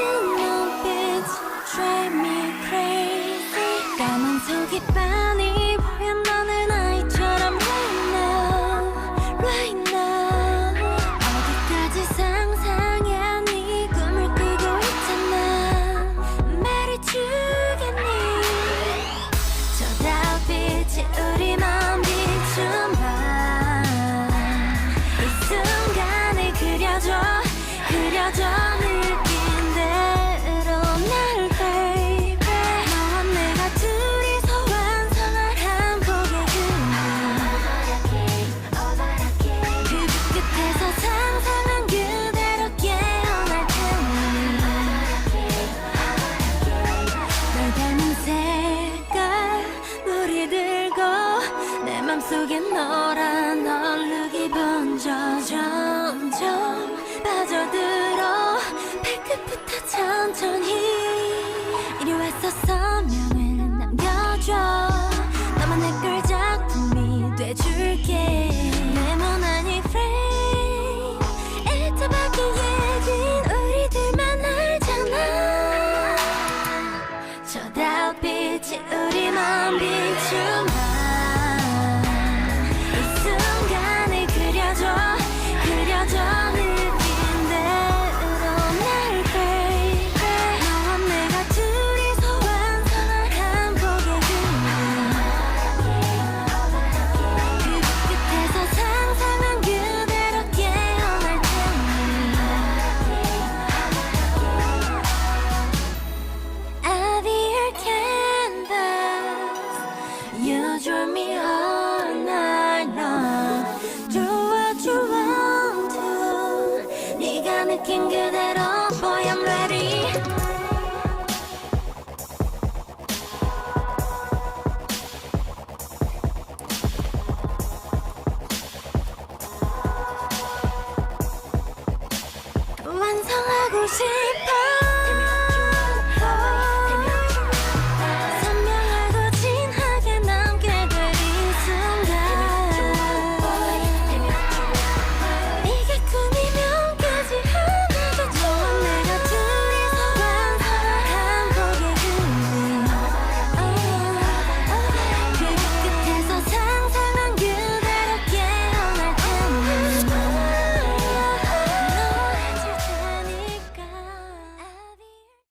you know it's me crazy 까만 속이 downtown You're me all night long Do what you want to 네가 느낀 그대로 Boy I'm ready 완성하고 싶어